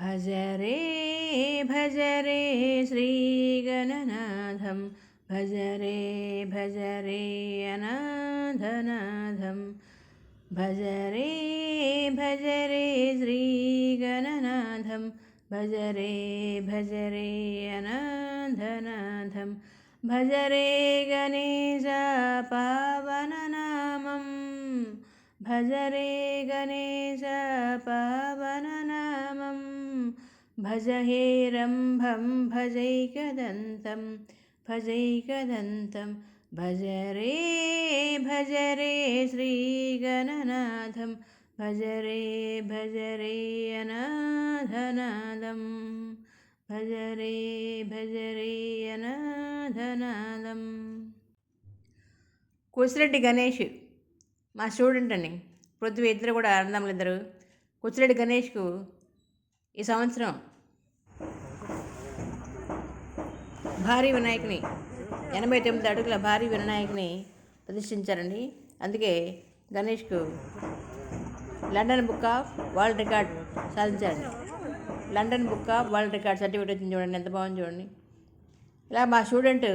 భజ రే భజ రే శ్రీగణనాథం. భజ రే భజ రే అనాథనాథం. భజ రే భజ రే శ్రీగణనాథం. భజ రే భజ రే అనాథనాథం. భజ రే గణేశ పావననామం భజ రే గణేశ పావననామం భజ హే రంభం భజైకదంతం భజైకదంతం భజ రే భజ రే శ్రీగణనాథం భజ రే భజ రే అనాథనాదం భజ రే భజ రే అనాథనాదం కుసిరెడ్డి గణేష్ మా స్టూడెంట్ అని పృథ్వీ ఇద్దరు కూడా అన్నదమ్ములు ఇద్దరు కుసిరెడ్డి గణేష్కు ఈ సంవత్సరం భారీ వినాయకుని ఎనభై తొమ్మిది అడుగుల భారీ వినాయకుని ప్రతిష్ఠించారండి. అందుకే గణేష్కు London book of world record సాధించారండి. London book of world record certificate వచ్చింది చూడండి ఎంత బాగుంది చూడండి. ఇలా మా student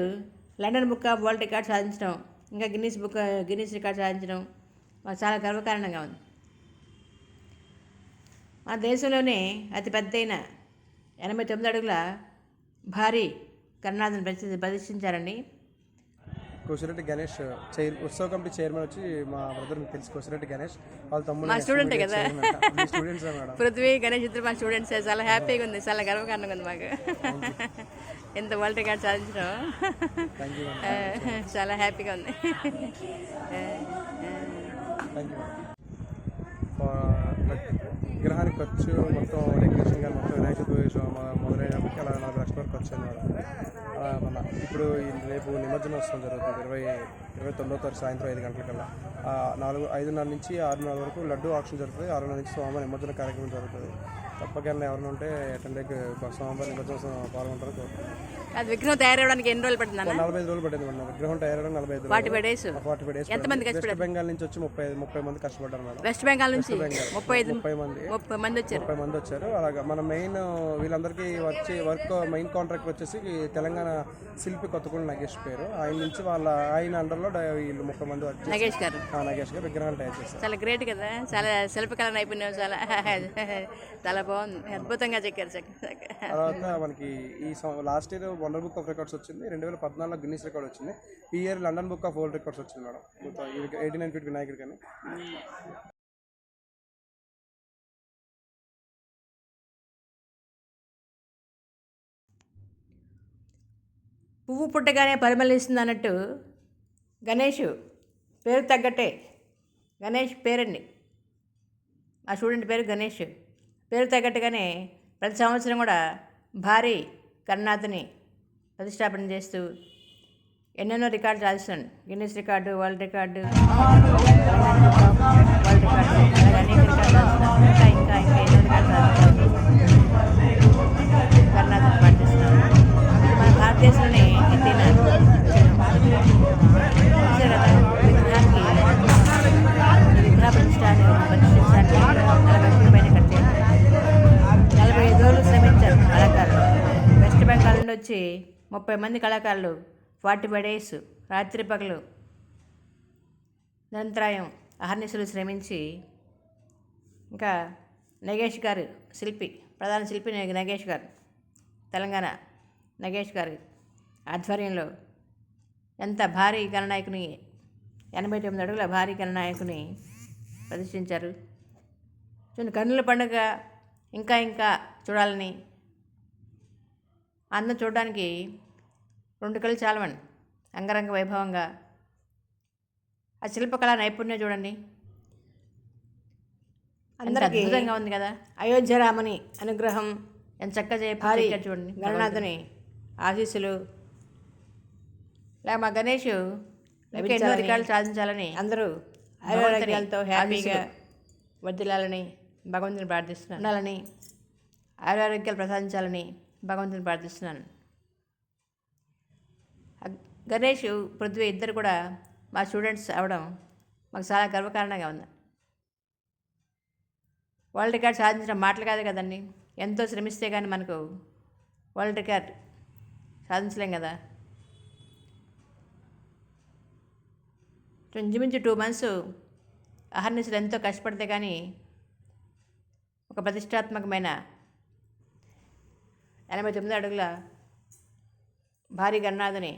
London book of world record సాధించడం ఇంకా గిన్నీస్ బుక్ గిన్నీస్ రికార్డ్ సాధించడం మాకు చాలా గర్వకారణంగా ఉంది. మన దేశంలోనే అతి పెద్దయిన ఎనభై తొమ్మిది అడుగుల భారీ కరుణాథన్ ప్రతి ప్రదర్శించారండి. కోసిరెడ్డి గణేష్ చైర్ ఉత్సవ కమిటీ చైర్మన్ వచ్చి మా బ్రదర్ మీకు తెలుసు కోసిరెడ్డి గణేష్. వాళ్ళ తమ్ముడు మా స్టూడెంటే కదా. Students madam? పృథ్వీ గణేష్ ఇద్దరు మా స్టూడెంట్స్ చాలా హ్యాపీగా ఉంది చాలా గర్వకారణంగా ఉంది మాకు. ఎంత వరల్డ్ రికార్డ్ సాధించడం చాలా హ్యాపీగా ఉంది. థ్యాంక్ యూ విగ్రహానికి ఖర్చు మొత్తం డెకరేషన్ కానీ మొత్తం వినాయక చవితి మొ- మొదలైనప్పటికీ అలా నలభై లక్షల వరకు ఖర్చు అన్నమాట అలా మన ఇప్పుడు ఈ రేపు వస్తుంది జరుగుతుంది ఇరవై ఇరవై తొమ్మిదో తారీఖు సాయంత్రం ఐదు గంటలకల్లా నాలుగు ఐదున్నర నుంచి ఆరున్నర వరకు లడ్డు ఆక్షన్ జరుగుతుంది. ఆరున్నర నుంచి సోమవారం నిమజ్జన కార్యక్రమం జరుగుతుంది. తప్పకుండా ఎవరైనా ఉంటే అటెండ్ సోమవారం నిమజ్జనోత్సవం పాల్గొంటారు. అది విగ్రహం తయారవడానికి ఎన్ని రోజులు పడుతుంది నలభై ఐదు రోజులు పట్టింది మేడం. విగ్రహం తయారవడం నలభై ఐదు forty five days? Forty five days ఎంతమంది వెస్ట్ బెంగాల్ నుంచి వచ్చి ముప్పై ముప్పై మంది కష్టపడ్డారు మేడం. వెస్ట్ బెంగాల్ నుంచి? ముప్పై ఐదు ముప్పై మంది. ముప్పై మంది వచ్చారు. ముప్పై మంది వచ్చారు. అలాగా మన మెయిన్ వీళ్ళందరికీ వచ్చి వర్క్ మెయిన్ కాంట్రాక్ట్ వచ్చేసి తెలంగాణ శిల్పి కొత్తగూడెం నగేష్ పేరు. ఆయన నుంచి వాళ్ళ ఆయన అండర్లో వీళ్ళు ముప్పై మంది వర్క్ చేసి నగేష్ గారు? ఆ నగేష్ గారు విగ్రహాలు తయారు చేశారు. చాలా గ్రేట్ కదా. చాలా శిల్పకళ నైపుణ్యం చాలా చాలా బాగుంది. అద్భుతంగా చెక్కారు చెక్క తర్వాత మనకి ఈ last year wonder book of records వచ్చింది. రెండు వేల పద్నాలుగులో గిన్నీస్ రికార్డ్ వచ్చింది. ఈ year London book of world records వచ్చింది మేడం. ఎయిటీ నైన్ ఫీట్ వినాయకుడి కానీ. పువ్వు పుట్టగానే పరిమళిస్తుంది అన్నట్టు గణేష్ పేరు తగ్గట్టే. గణేష్ పేరండి. మా స్టూడెంట్ పేరు గణేష్. పేరు తగ్గట్టుగానే ప్రతి సంవత్సరం కూడా భారీ కరుణాథని ప్రతిష్టాపన చేస్తూ ఎన్నెన్నో రికార్డులు రాస్తున్నాడు గిన్నెస్ రికార్డు వరల్డ్ రికార్డు. వచ్చి ముప్పై మంది కళాకారులు ఫార్టీ ఫైవ్ డేస్ రాత్రి పగలు నిరంతరాయం అహర్నిశలు శ్రమించి ఇంకా నగేష్ గారు శిల్పి ప్రధాన శిల్పి నగేష్ గారు తెలంగాణ నగేష్ గారి ఆధ్వర్యంలో ఎంత భారీ గణనాయకుని ఎనభై తొమ్మిది అడుగుల భారీ గణనాయకుని ప్రదర్శించారు చూడండి కన్నుల పండుగ ఇంకా ఇంకా చూడాలని అందం చూడడానికి రెండు కళ్ళు చాలవండి. అంగరంగ వైభవంగా. ఆ శిల్పకళా నైపుణ్యం చూడండి. అందరికీ అద్భుతంగా ఉంది కదా. అయోధ్య రామని అనుగ్రహం ఎంత చక్కగా భారీ చూడండి. గణనాథుని ఆశీస్సులు. ఇలా మా గణేష్ ఎన్నో రికార్డులు సాధించాలని అందరూ ఆరోగ్యాలతో హ్యాపీగా వర్దిల్లాలని భగవంతుని ప్రార్థిస్తున్నాను. ఉండాలని ఆరోగ్యాలు ప్రసాదించాలని భగవంతుని ప్రార్థిస్తున్నాను. గణేష్ పృథ్వీ ఇద్దరు కూడా మా స్టూడెంట్స్ అవడం మాకు చాలా గర్వకారణంగా ఉంది. వరల్డ్ రికార్డ్ సాధించడం మాటలు కాదు కదండి ఎంతో శ్రమిస్తే కానీ మనకు వరల్డ్ రికార్డ్ సాధించలేం కదా. ఇంచుమించు టూ మంత్స్ అహర్నిశలు ఎంతో కష్టపడితే కానీ ఒక ప్రతిష్టాత్మకమైన ఎనభై తొమ్మిది అడుగుల భారీ గన్నాథని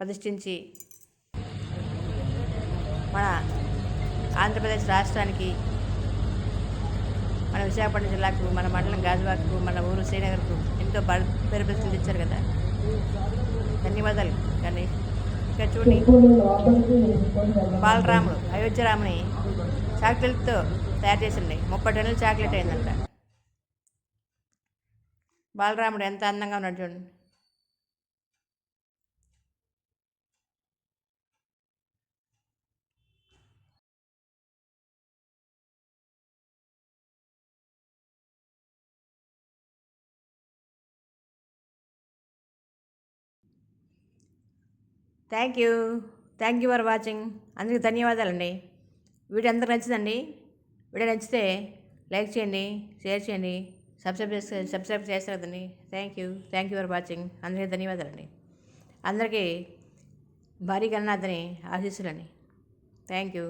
ప్రతిష్ఠించి మన ఆంధ్రప్రదేశ్ రాష్ట్రానికి మన విశాఖపట్నం జిల్లాకు మన మండలం గాజువాకు మన ఊరు శ్రీనగర్కు ఎంతో పేరు ప్రతిష్టలు ఇచ్చారు కదా. ధన్యవాదాలు కానీ ఇక్కడ చూడండి. బాలరాముడు అయోధ్యరాముని చాక్లెట్తో తయారు చేసిండే ముప్పై టన్నుల చాక్లెట్ అయిందంట. బాలరాముడు ఎంత అందంగా ఉన్నాడు చూడండి. Thank you thank you for watching అందరికీ ధన్యవాదాలండి. వీడియో అందరికి నచ్చిందండి. వీడియో నచ్చితే లైక్ చేయండి షేర్ చేయండి. సబ్స్క్రైబ్ చేస్తే సబ్స్క్రైబ్ చేస్తారు కదండి. Thank you thank you for watching అందరికీ ధన్యవాదాలండి. అందరికీ భారీ గణనాథని ఆశీస్సులని థ్యాంక్ యూ